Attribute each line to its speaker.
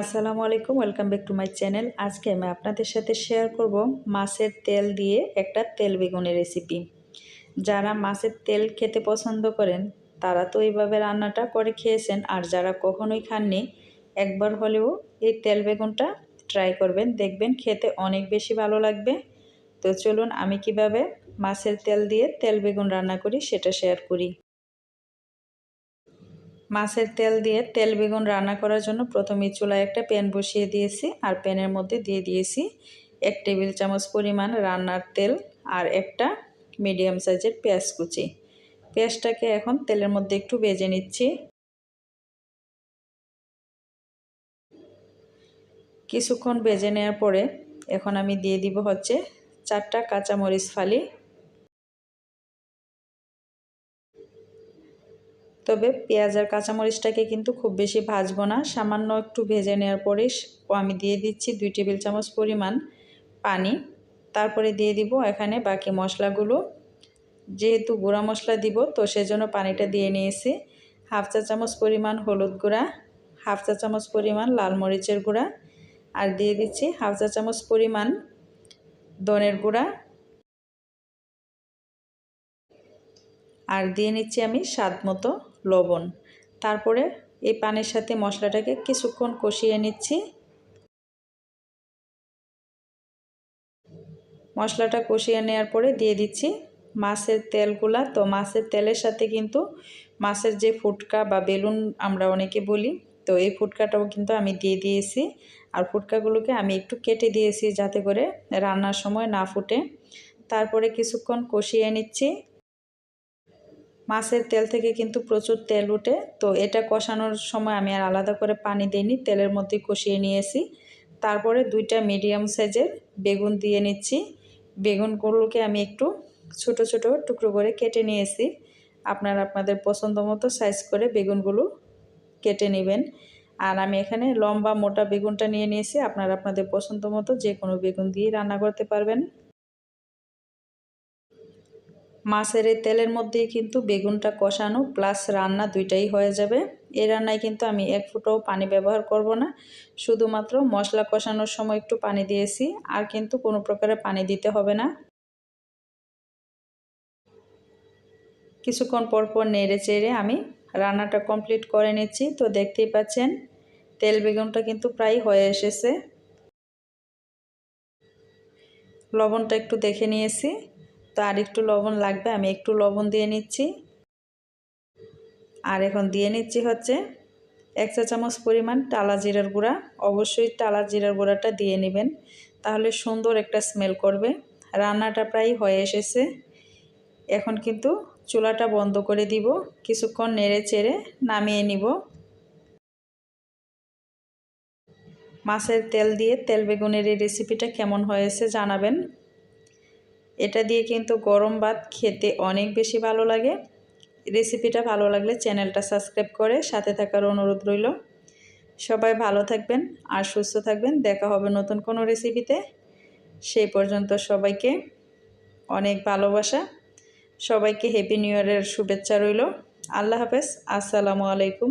Speaker 1: আসসালামু আলাইকুম, welcome back to my channel. আজকে আমি আপনাদের সাথে শেয়ার করব মাছের তেল দিয়ে একটা তেল বেগুনের রেসিপি। যারা মাছের তেল খেতে পছন্দ করেন, তারা তো এইভাবে রান্নাটা করে খেয়েছেন। আর যারা কখনোই খাননি, একবার হলেও এই তেল বেগুনটা ট্রাই করবেন। দেখবেন খেতে অনেক বেশি ভালো লাগবে। তো চলুন আমি কীভাবে মাছের তেল দিয়ে তেল বেগুন রান্না করি সেটা শেয়ার করি। মাছের তেল দিয়ে তেল বেগুন রান্না করার জন্য প্রথমে চুলায় একটা প্যান বসিয়ে দিয়েছি আর প্যানের মধ্যে দিয়ে দিয়েছি এক টেবিল চামচ পরিমাণ রান্নার তেল আর একটা মিডিয়াম সাইজের পেঁয়াজ কুচি। পেঁয়াজটাকে এখন তেলের মধ্যে একটু ভেজে নিচ্ছি। কিছুক্ষণ ভেজে নেওয়ার পরে এখন আমি দিয়ে দিব হচ্ছে চারটা কাঁচামরিচ ফালি তবে পেঁয়াজ আর কাঁচামরিচটাকে কিন্তু খুব বেশি ভাজবো না। সামান্য একটু ভেজে নেওয়ার পরে আমি দিয়ে দিচ্ছি দুই টেবিল চামচ পরিমাণ পানি। তারপরে দিয়ে দিব এখানে বাকি মশলাগুলো। যেহেতু গুঁড়া মশলা দিব, তো সেজন্য পানিটা দিয়ে নিয়েছি। হাফ চা চামচ পরিমাণ হলুদ গুঁড়া, হাফ চা চামচ পরিমাণ লাল মরিচের গুঁড়া আর দিয়ে দিচ্ছি হাফ চা চামচ পরিমাণ দনের গুঁড়া। আর দিয়ে নিচ্ছি আমি স্বাদ মতো। লবণ। তারপরে এই পানির সাথে মশলাটাকে কিছুক্ষণ কষিয়ে নিচ্ছি। মশলাটা কষিয়ে নেওয়ার পরে দিয়ে দিচ্ছি মাছের তেলগুলা। তো মাছের তেলের সাথে কিন্তু মাছের যে ফুটকা বা বেলুন আমরা অনেকে বলি, তো এই ফুটকাটাও কিন্তু আমি দিয়ে দিয়েছি। আর ফুটকাগুলোকে আমি একটু কেটে দিয়েছি যাতে করে রান্নার সময় না ফুটে। তারপরে কিছুক্ষণ কষিয়ে নিচ্ছি। মাছের তেল থেকে কিন্তু প্রচুর তেল উঠে তো এটা কষানোর সময় আমি আর আলাদা করে পানি দিইনি, তেলের মধ্যে কষিয়ে নিয়েছি। তারপরে দুইটা মিডিয়াম সাইজের বেগুন দিয়ে নিচ্ছি। বেগুনগুলোকে আমি একটু ছোট ছোট টুকরো করে কেটে নিয়েছি। আপনারা আপনাদের পছন্দ মতো সাইজ করে বেগুনগুলো কেটে নেবেন। আর আমি এখানে লম্বা মোটা বেগুনটা নিয়ে নিয়েছি, আপনারা আপনাদের পছন্দ মতো যে কোনো বেগুন দিয়ে রান্না করতে পারবেন। মাছের এই তেলের মধ্যেই কিন্তু বেগুনটা কষানো প্লাস রান্না দুইটাই হয়ে যাবে। এই রান্নায় কিন্তু আমি এক ফুটাও পানি ব্যবহার করব না। শুধুমাত্র মশলা কষানোর সময় একটু পানি দিয়েছি, আর কিন্তু কোনো প্রকারে পানি দিতে হবে না। কিছুক্ষণ পর পর নেড়ে চেড়ে আমি রান্নাটা কমপ্লিট করে নিচ্ছি। তো দেখতেই পাচ্ছেন, তেল বেগুনটা কিন্তু প্রায় হয়ে এসেছে। লবণটা একটু দেখে নিয়েছি। তো আর একটু লবণ লাগবে, আমি একটু লবণ দিয়ে নিচ্ছি। আর এখন দিয়ে নিচ্ছি হচ্ছে এক চা চামচ পরিমাণ টালা জিরার গুঁড়া। অবশ্যই টালা জিরার গুঁড়াটা দিয়ে নেবেন, তাহলে সুন্দর একটা স্মেল করবে। রান্নাটা প্রায় হয়ে এসেছে। এখন কিন্তু চুলাটা বন্ধ করে দিব, কিছুক্ষণ নেড়ে চেড়ে নামিয়ে নিব। মাছের তেল দিয়ে তেল বেগুনের এই রেসিপিটা কেমন হয়েছে জানাবেন। এটা দিয়ে কিন্তু গরম ভাত খেতে অনেক বেশি ভালো লাগে। রেসিপিটা ভালো লাগলে চ্যানেলটা সাবস্ক্রাইব করে সাথে থাকার অনুরোধ রইল। সবাই ভালো থাকবেন আর সুস্থ থাকবেন। দেখা হবে নতুন কোনো রেসিপিতে। সেই পর্যন্ত সবাইকে অনেক ভালোবাসা। সবাইকে হ্যাপি নিউ ইয়ারের শুভেচ্ছা রইল। আল্লাহ হাফেজ। আসসালামু আলাইকুম।